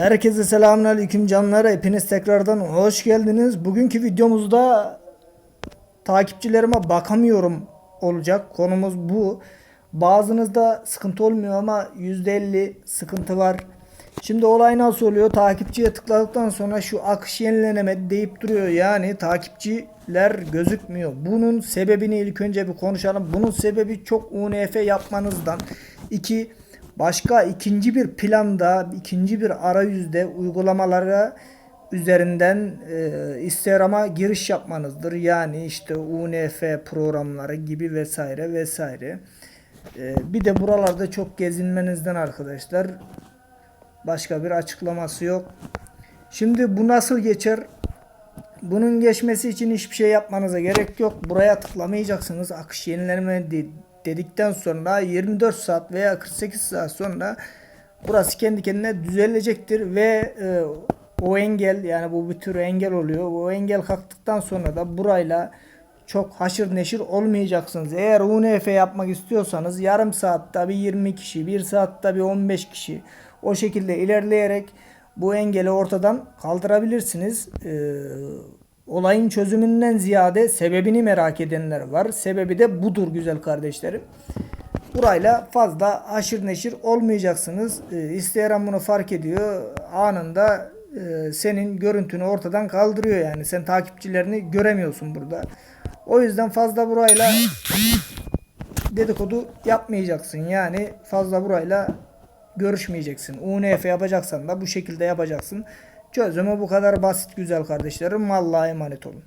Herkese selamünaleyküm canlar. Hepiniz tekrardan hoş geldiniz. Bugünkü videomuzda takipçilerime bakamıyorum olacak. Konumuz bu. Bazınızda sıkıntı olmuyor ama %50 sıkıntı var. Şimdi olay nasıl oluyor? Takipçiye tıkladıktan sonra şu akış yenileneme deyip duruyor. Yani takipçiler gözükmüyor. Bunun sebebini ilk önce bir konuşalım. Bunun sebebi çok UNF yapmanızdan. İki, başka ikinci bir planda, ikinci bir arayüzde uygulamalara üzerinden e, Instagram'a giriş yapmanızdır. Yani işte UNF programları gibi vesaire vesaire. E, bir de buralarda çok gezinmenizden arkadaşlar. Başka bir açıklaması yok. Şimdi bu nasıl geçer? Bunun geçmesi için hiçbir şey yapmanıza gerek yok. Buraya tıklamayacaksınız. Akış yenilenme dedikten sonra 24 saat veya 48 saat sonra burası kendi kendine düzelecektir ve e, o engel yani bu bir tür engel oluyor. O engel kalktıktan sonra da burayla çok haşır neşir olmayacaksınız. Eğer UNF yapmak istiyorsanız yarım saatte bir 20 kişi, bir saatte bir 15 kişi o şekilde ilerleyerek bu engeli ortadan kaldırabilirsiniz. Ee, olayın çözümünden ziyade sebebini merak edenler var. Sebebi de budur güzel kardeşlerim. Burayla fazla aşırı neşir olmayacaksınız. Ee, Instagram bunu fark ediyor. Anında e, senin görüntünü ortadan kaldırıyor yani. Sen takipçilerini göremiyorsun burada. O yüzden fazla burayla dedikodu yapmayacaksın. Yani fazla burayla görüşmeyeceksin. UNF yapacaksan da bu şekilde yapacaksın. Çözümü bu kadar basit güzel kardeşlerim. Vallahi emanet olun.